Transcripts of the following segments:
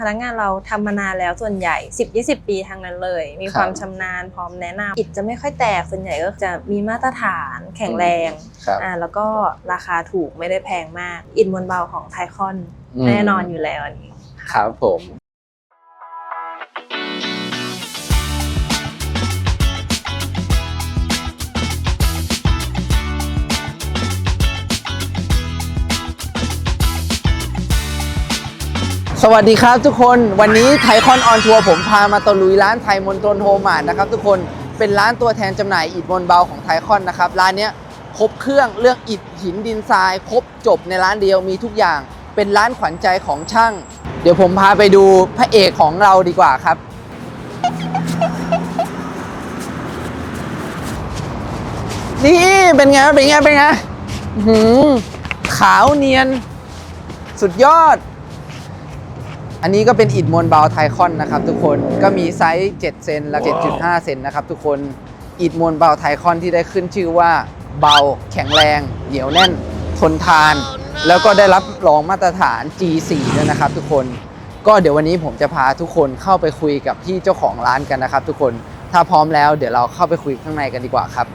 พนักงานเราทำมานานแล้วส่วนใหญ่ 10-20 ปีทางนั้นเลย มีครับความชำนาญพร้อมแนะนำอิฐจะไม่ค่อยแตกส่วนใหญ่ก็จะมีมาตรฐานแข็งแรงครับอ่าแล้วก็ราคาถูกไม่ได้แพงมาก อิฐมวลเบาของไทคอนอืมแน่นอนอยู่แล้วอันนี้ครับผม สวัสดีครับทุกคนวันนี้ไทคอนออนทัวร์ผมพามาตะลุยร้านไทยมณฑลโฮมมาร์ทนะครับทุกคนเป็นร้านตัวแทนจำหน่ายอิฐมวลเบาของไทคอนนะครับร้านเนี้ยครบเครื่องเรื่องอิฐหินดินทราย ครบจบในร้านเดียวมีทุกอย่าง เป็นร้านขวัญใจของช่าง เดี๋ยวผมพาไปดูพระเอกของเราดีกว่าครับ นี่เป็นไงเป็นไงเป็นไงหือขาวเนียน สุดยอด อันนี้ก็เป็นอิฐมวลเบาไทคอนนะครับทุกคนก็มีไซส์ 7 เซนและ 7.5 เซนนะครับทุกคนอิฐมวลเบาไทคอนที่ได้ขึ้นชื่อว่าเบาแข็งแรง เหนียวแน่น ทนทาน แล้วก็ได้รับรองมาตรฐาน G4 ด้วยนะครับทุกคนก็เดี๋ยววันนี้ผมจะพาทุกคนเข้าไปคุยกับพี่เจ้าของร้านกันนะครับทุกคนถ้าพร้อมแล้วเดี๋ยวเราเข้าไปคุยข้างในกันดีกว่าครับ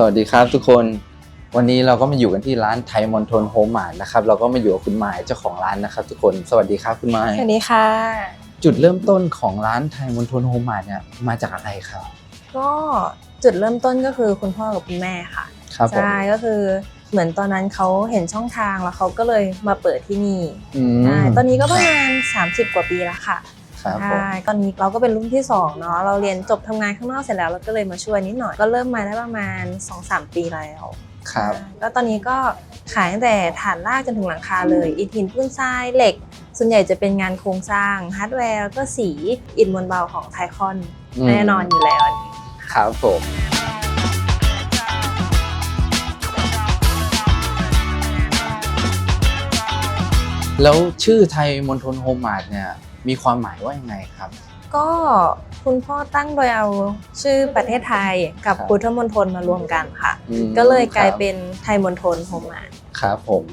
สวัสดีครับทุกคน วันนี้เราก็มาอยู่กันที่ร้านไทยมณฑลโฮมมาร์ทนะครับ เราก็มาอยู่กับคุณไม้เจ้าของร้านนะครับ ทุกคน สวัสดีครับคุณไม้สวัสดีค่ะ จุดเริ่มต้นของร้านไทยมณฑลโฮมมาร์ทเนี่ยมาจากอะไรครับ ก็จุดเริ่มต้นก็คือคุณพ่อกับคุณแม่ค่ะครับผมใช่ก็คือเหมือนตอนนั้นเขาเห็นช่องทางแล้วเขาก็เลยมาเปิดที่นี่อืมใช่ตอนนี้ก็ประมาณ 30 กว่าปีแล้วค่ะ ครับผม ใช่ตอนนี้เราก็เป็นรุ่นที่สองเนาะเราเรียนจบทำงานข้างนอกเสร็จแล้วเราก็เลยมาช่วยนิดหน่อยก็เริ่มมาได้ประมาณ 2-3 ปีแล้วครับ แล้วตอนนี้ก็ขายตั้งแต่ฐานรากจนถึงหลังคาเลยอิฐหินปูนทรายเหล็ก ส่วนใหญ่จะเป็นงานโครงสร้างฮาร์ดแวร์แล้วก็สีอิฐมวลเบาของไทคอนอืม แน่นอนอยู่แล้วอันนี้ ครับผม แล้วชื่อไทยมณฑลโฮมมาร์ทเนี่ย มีความหมายว่ายังไงครับ ก็คุณพ่อตั้งโดยเอาชื่อประเทศไทยกับครับ พุทธมณฑลมารวมกันค่ะ อืมก็เลยกลายครับเป็นไทยมณฑลโฮมมาร์ทครับผม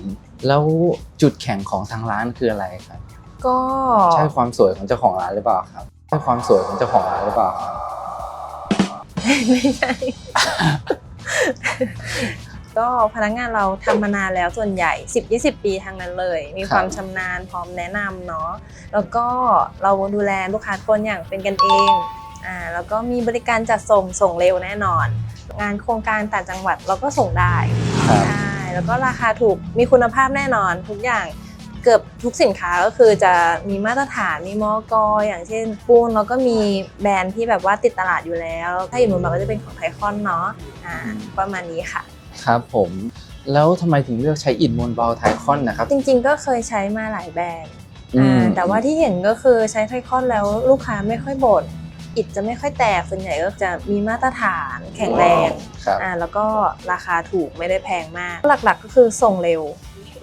แล้วจุดแข็งของทางร้านคืออะไรครับ ก็ใช่ความสวยของเจ้าของร้านหรือเปล่าครับใช่ความสวยของเจ้าของร้านหรือเปล่าครับไม่ใช่ ก็พนักงานเราทำมานานแล้วส่วนใหญ่ 10-20 ปีทางนั้นเลย มีความชำนาญพร้อมแนะนำเนาะแล้วก็เราดูแลลูกค้าทุกคนอย่างเป็นกันเองอ่าแล้วก็มีบริการจัดส่งส่งเร็วแน่นอน งานโครงการต่างจังหวัดเราก็ส่งได้ครับใช่แล้วก็ราคาถูกมีคุณภาพแน่นอนทุกอย่างเกือบทุกสินค้าก็คือจะมีมาตรฐานมีมอกออย่างเช่นปูนแล้วก็มีแบรนด์ที่แบบว่าติดตลาดอยู่แล้ว ถ้าอยู่เมืองเราก็จะเป็นของไทคอนเนาะอ่าประมาณนี้ค่ะ ครับผมแล้วทำไมถึงเลือกใช้อิฐมวลเบาไทคอนนะครับ จริงๆก็เคยใช้มาหลายแบรนด์อืมอ่าแต่ว่าที่เห็นก็คือใช้ไทคอนแล้วลูกค้าไม่ค่อยบ่นอิฐจะไม่ค่อยแตกส่วนใหญ่ก็จะมีมาตรฐานแข็งแรงครับอ่าแล้วก็ราคาถูกไม่ได้แพงมาก หลักๆก็คือส่งเร็ว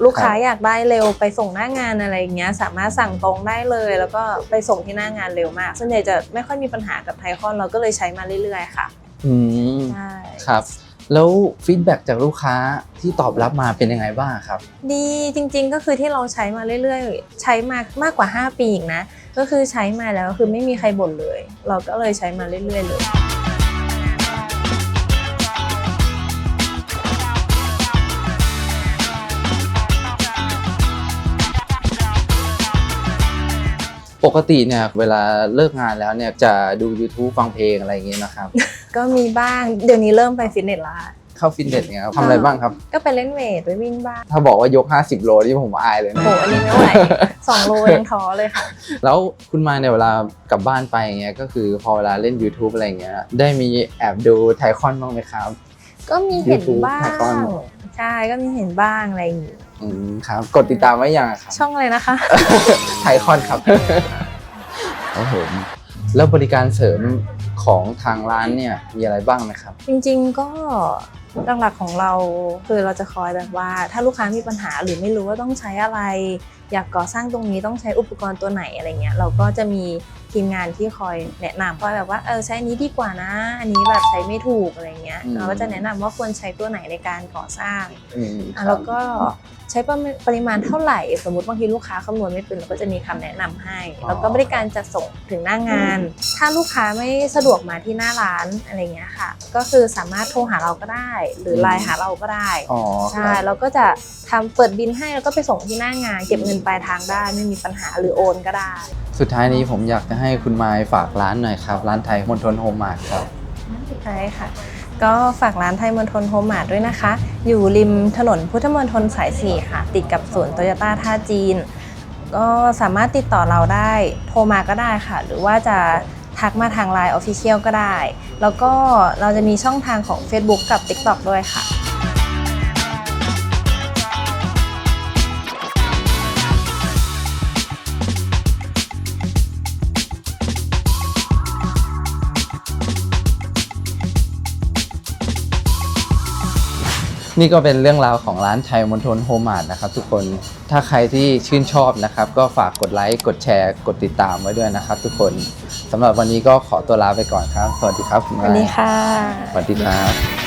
ลูกค้าอยากได้เร็วไปส่งหน้างานอะไรอย่างเงี้ยสามารถสั่งตรงได้เลย แล้วก็ไปส่งที่หน้างานเร็วมากส่วนใหญ่จะไม่ค่อยมีปัญหากับไทคอนเราก็เลยใช้มาเรื่อยๆ ค่ะอืมใช่ครับ แล้วฟีดแบ็กจากลูกค้าที่ตอบรับมาเป็นยังไงบ้างครับ ดีจริงๆก็คือที่เราใช้มาเรื่อยๆ ใช้มามากกว่า 5 ปีอีกนะ ก็คือใช้มาแล้วคือไม่มีใครบ่นเลย เราก็เลยใช้มาเรื่อยๆเลยปกติเนี่ยเวลาเลิกงานแล้วเนี่ยจะดู YouTube ฟังเพลงอะไรอย่างเงี้ยนะครับ ก็มีบ้าง เดี๋ยวนี้เริ่มไปฟิตเนสและเข้าฟิตเนสเนี่ยครับทำอะไรบ้างครับ ก็ไปเล่นเวทไปวิ่งบ้าง ถ้าบอกว่ายก 50 โลนี่ผมอายเลยนะโหอันนี้ไม่ไหวสองโลยังท้อเลยค่ะ แล้วคุณมาเนี่ยเวลากลับบ้านไปอย่างเงี้ยก็คือพอเวลาเล่น YouTube อะไรอย่างเงี้ยได้มีแอบดูไทคอนบ้างไหมครับ ก็มีเห็น YouTube บ้าไทคอนงใช่ก็มีเห็นบ้างอะไรอย่างงี้อืมครับกดติดตามไว้ยังอะครับ ช่องอะไรนะคะ ไทคอนครับ ครับผมแล้วบริการเสริม ของทางร้านเนี่ยมีอะไรบ้างไหมครับ จริงๆก็ หลักๆของเราคือเราจะคอยแบบว่า ถ้าลูกค้ามีปัญหาหรือไม่รู้ว่าต้องใช้อะไร อยากก่อสร้างตรงนี้ต้องใช้อุปกรณ์ตัวไหนอะไรเงี้ยเราก็จะมีทีมงานที่คอยแนะนำคอยแบบว่าเออใช้อันนี้ดีกว่านะ อันนี้แบบใช้ไม่ถูกอะไรเงี้ยอืมเราก็จะแนะนำว่าควรใช้ตัวไหนในการก่อสร้างอืมอะแล้วก็ใช้ปริมาณปริมาณเท่าไหร่ สมมติบางทีลูกค้าคำนวณไม่เป็นเราก็จะมีคำแนะนำให้ แล้วก็บริการจะส่งถึงหน้างาน ถ้าลูกค้าไม่สะดวกมาที่หน้าร้านอะไรเงี้ยค่ะ ก็คือสามารถโทรหาเราก็ได้หรือไลน์หาเราก็ได้อ๋อใช่เราก็จะทำเปิดบินให้แล้วก็ไปส่งที่หน้างาน เก็บเงินปลายทางได้ไม่มีปัญหาหรือโอนก็ได้ สุดท้ายนี้ผมอยากจะให้คุณมายฝากร้านหน่อยครับ ร้านไทยมณฑลโฮมมาร์ทครับ ใช่ค่ะ ก็ฝากร้านไทยมณฑลโฮมมาร์ทด้วยนะคะ อยู่ริมถนนพุทธมณฑลสาย 4 ค่ะ ติดกับสวนโตโยต้าท่าจีน ก็สามารถติดต่อเราได้ โทรมาก็ได้ค่ะ หรือว่าจะ ทักมาทาง Line Official ก็ได้ แล้วก็เราจะมีช่องทางของ Facebook กับ TikTok ด้วยค่ะ นี่ก็เป็นเรื่องราวของร้านไทยมณฑลโฮมมาร์ทนะครับ ทุกคนถ้าใครที่ชื่นชอบนะครับ ก็ฝากกดไลค์กดแชร์กดติดตามไว้ด้วยนะครับ ทุกคนสำหรับวันนี้ก็ขอตัวลาไปก่อนครับ สวัสดีครับคุณสมายวัสดีค่ะสวัสดีครับ